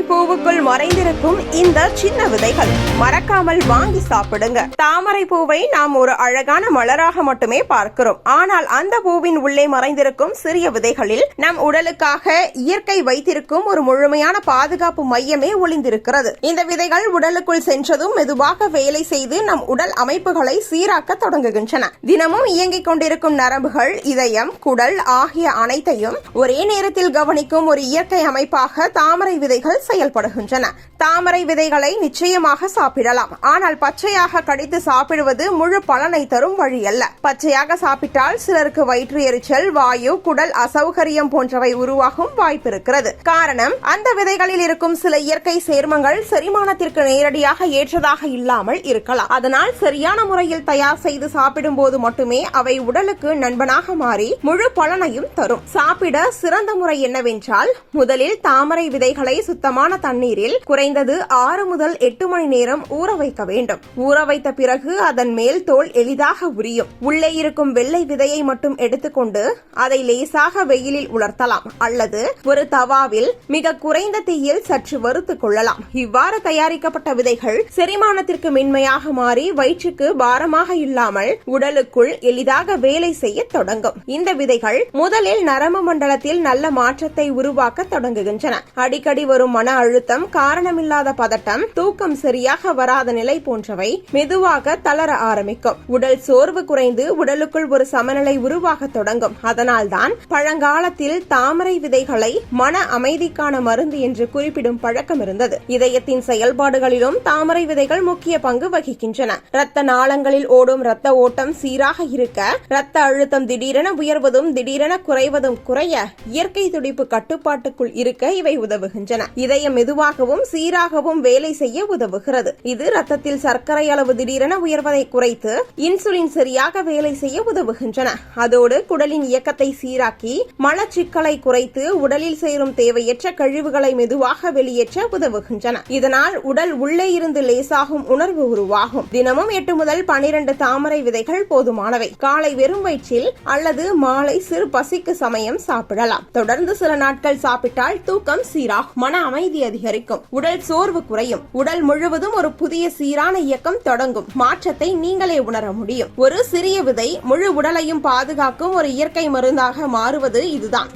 தாமரை பூவுக்குள் மறைந்திருக்கும் இந்த சின்ன விதைகள் மறக்காமல் வாங்கி சாப்பிடுங்க. தாமரை பூவை நாம் ஒரு அழகான மலராக மட்டுமே பார்க்கிறோம். ஆனால் அந்த பூவின் உள்ளே மறைந்திருக்கும் சிறிய விதைகளில் நம் உடலுக்காக இயற்கை வைத்திருக்கும் ஒரு முழுமையான பாதுகாப்பு மையமே ஒளிந்திருக்கிறது. இந்த விதைகள் உடலுக்குள் சென்றதும் மெதுவாக வேலை செய்து நம் உடல் அமைப்புகளை சீராக்க தொடங்குகின்றன. தினமும் இயங்கிக் கொண்டிருக்கும் நரம்புகள் இதயம் குடல் ஆகிய அனைத்தையும் ஒரே நேரத்தில் கவனிக்கும் ஒரு இயற்கை அமைப்பாக தாமரை விதைகள் செயல்படுகின்றன. தாமரை விதைகளை நிச்சயமாக சாப்பிடலாம். ஆனால் பச்சையாக கடித்து சாப்பிடுவது முழு பலனை தரும் வழி அல்ல பச்சையாக சாப்பிட்டால் சிலருக்கு வயிற்று எரிச்சல் வாயு குடல் அசௌகரியம் போன்றவை உருவாகும் வாய்ப்பு இருக்கிறது காரணம் அந்த விதைகளில் இருக்கும் சில இயற்கை சேர்மங்கள் செரிமானத்திற்கு நேரடியாக ஏற்றதாக இல்லாமல் இருக்கலாம். அதனால் சரியான முறையில் தயார் செய்து சாப்பிடும் போது மட்டுமே அவை உடலுக்கு நண்பனாக மாறி முழு பலனையும் தரும். சாப்பிட சிறந்த முறை என்னவென்றால் முதலில் தாமரை விதைகளை சுத்தம் சுத்தமான தண்ணீரில் குறைந்தது ஆறு முதல் எட்டு மணி நேரம் ஊற வைக்க வேண்டும். ஊற வைத்த பிறகு அதன் மேல் தோல் எளிதாக உரியும். உள்ளே இருக்கும் வெள்ளை விதையை மட்டும் எடுத்துக்கொண்டு அதை லேசாக வெயிலில் உலர்த்தலாம். அல்லது ஒரு தவாவில் மிக குறைந்த தீயில் சற்று வறுத்துக் கொள்ளலாம். இவ்வாறு தயாரிக்கப்பட்ட விதைகள் செரிமானத்திற்கு மென்மையாக மாறி வயிற்றுக்கு பாரமாக இல்லாமல் உடலுக்குள் எளிதாக வேலை செய்ய தொடங்கும். இந்த விதைகள் முதலில் நரம்பு மண்டலத்தில் நல்ல மாற்றத்தை உருவாக்க தொடங்குகின்றன. அடிக்கடி வரும் மன அழுத்தம் காரணமில்லாத பதட்டம் தூக்கம் சரியாக வராத நிலை போன்றவை மெதுவாக தளர ஆரம்பிக்கும். உடல் சோர்வு குறைந்து உடலுக்குள் ஒரு சமநிலை உருவாக தொடங்கும். அதனால்தான் பழங்காலத்தில் தாமரை விதைகளை மன அமைதிக்கான மருந்து என்று குறிப்பிடும் பழக்கம் இருந்தது. இதயத்தின் செயல்பாடுகளிலும் தாமரை விதைகள் முக்கிய பங்கு வகிக்கின்றன. இரத்த நாளங்களில் ஓடும் இரத்த ஓட்டம் சீராக இருக்க இரத்த அழுத்தம் திடீரென உயர்வதும் திடீரென குறைவதும் குறைய இயற்கை துடிப்பு கட்டுப்பாட்டுக்குள் இருக்க இவை உதவுகின்றன. இதய மெதுவாகவும் சீராகவும் வேலை செய்ய உதவுகிறது. இது ரத்தத்தில் சர்க்கரை அளவு திடீரென உயர்வதை குறைத்து இன்சுலின் சரியாக வேலை செய்ய உதவுகின்றன. அதோடு குடலின் இயக்கத்தை சீராக்கி மலச்சிக்கலை குறைத்து உடலில் சேரும் தேவையற்ற கழிவுகளை மெதுவாக வெளியேற்ற உதவுகின்றன. இதனால் உடல் உள்ளே இருந்து லேசாகும் உணர்வு உருவாகும். தினமும் எட்டு முதல் பனிரெண்டு தாமரை விதைகள் போதுமானவை. காலை வெறும் வயிற்றில் அல்லது மாலை சிறு பசிக்கு சமயம் சாப்பிடலாம். தொடர்ந்து சில நாட்கள் சாப்பிட்டால் தூக்கம் சீராகும். மன அமைதி அதிகரிக்கும். உடல் சோர்வு குறையும். உடல் முழுவதும் ஒரு புதிய சீரான இயக்கம் தொடங்கும். மாற்றத்தை நீங்களே உணர முடியும். ஒரு சிறிய விதை முழு உடலையும் பாதுகாக்கும் ஒரு இயற்கை மருந்தாக மாறுவது இதுதான்.